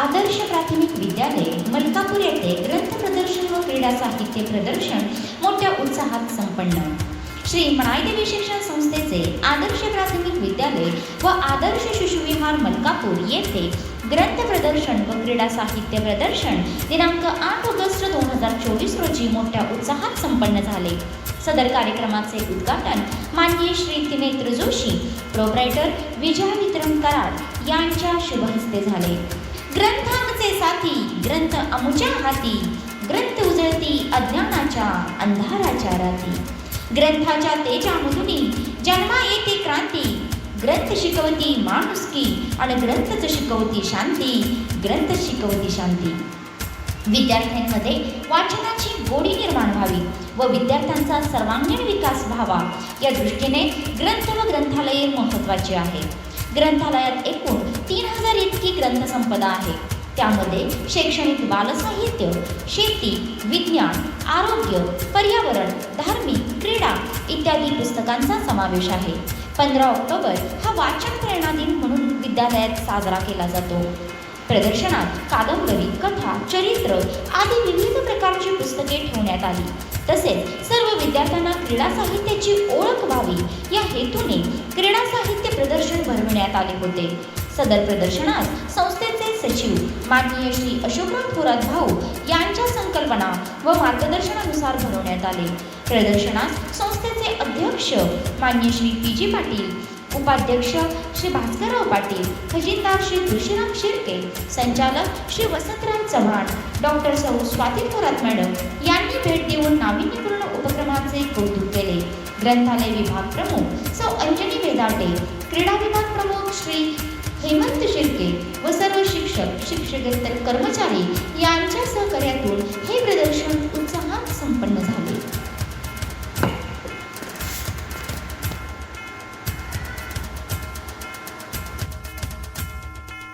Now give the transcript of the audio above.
आदर्श प्राथमिक विद्यालय मलकापूर येथे ग्रंथ प्रदर्शन व क्रीडा साहित्य प्रदर्शन मोठ्या उत्साहात संपन्न. श्री मनाईदेवी शिक्षण संस्थेचे आदर्श प्राथमिक विद्यालय व आदर्श शिशुविहार मलकापूर येथे ग्रंथ प्रदर्शन व क्रीडा साहित्य प्रदर्शन दिनांक आठ ऑगस्ट दोन हजार चोवीस रोजी मोठ्या उत्साहात संपन्न झाले. सदर कार्यक्रमाचे उद्घाटन माननीय श्री दिनेत्र जोशी प्रोप्रायटर विजय वितरण कराड यांच्या शुभहस्ते झाले. ग्रंथांचे साथी ग्रंथ अमुच्या हाती ग्रंथ उजळती अज्ञानाच्या अंधाराच्या राती. ग्रंथाच्या तेजामधुनी जन्मा येते क्रांती. ग्रंथ शिकवती माणुसकी आणि ग्रंथच शिकवती शांती ग्रंथ शिकवती शांती. विद्यार्थ्यांमध्ये वाचनाची गोडी निर्माण व्हावी व विद्यार्थ्यांचा सर्वांगीण विकास व्हावा या दृष्टीने ग्रंथ व ग्रंथालये महत्त्वाची आहे. ग्रंथालयात एकूण तीन हजार इतकी ग्रंथसंपदा आहे. त्यामध्ये शैक्षणिक बालसाहित्य शेती विज्ञान आरोग्य पर्यावरण धार्मिक क्रीडा इत्यादी पुस्तकांचा समावेश आहे. पंधरा ऑक्टोबर हा वाचन प्रेरणा दिन म्हणून विद्यालयात साजरा केला जातो. प्रदर्शनात कादंबरी कथा चरित्र आदी विविध प्रकारची पुस्तके ठेवण्यात आली. तसेच सर्व विद्यार्थ्यांना क्रीडा साहित्याची ओळख व्हावी या हेतूने क्रीडा साहित्य प्रदर्शन भरविण्यात आले होते. सदर प्रदर्शनास संस्थेचे सचिव माननीय श्री अशोकराव थोरात भाऊ यांच्या संकल्पना व मार्गदर्शनानुसार भरवण्यात आले. प्रदर्शनास संस्थेचे अध्यक्ष माननीय श्री पी जी पाटील उपाध्यक्ष श्री भास्करराव पाटील खजिनदार श्री तुळशीराम शिर्के संचालक श्री वसंतराव चव्हाण डॉक्टर सौ स्वाती थोरात मॅडम यांनी भेट देऊन नाविन्यपूर्ण उपक्रमाचे कौतुक केले. ग्रंथालय विभाग प्रमुख सौ अंजनी वेदाटे क्रीडा विभाग प्रमुख श्री हेमंत शिर्के व सर्व शिक्षक शिक्षकेतर कर्मचारी या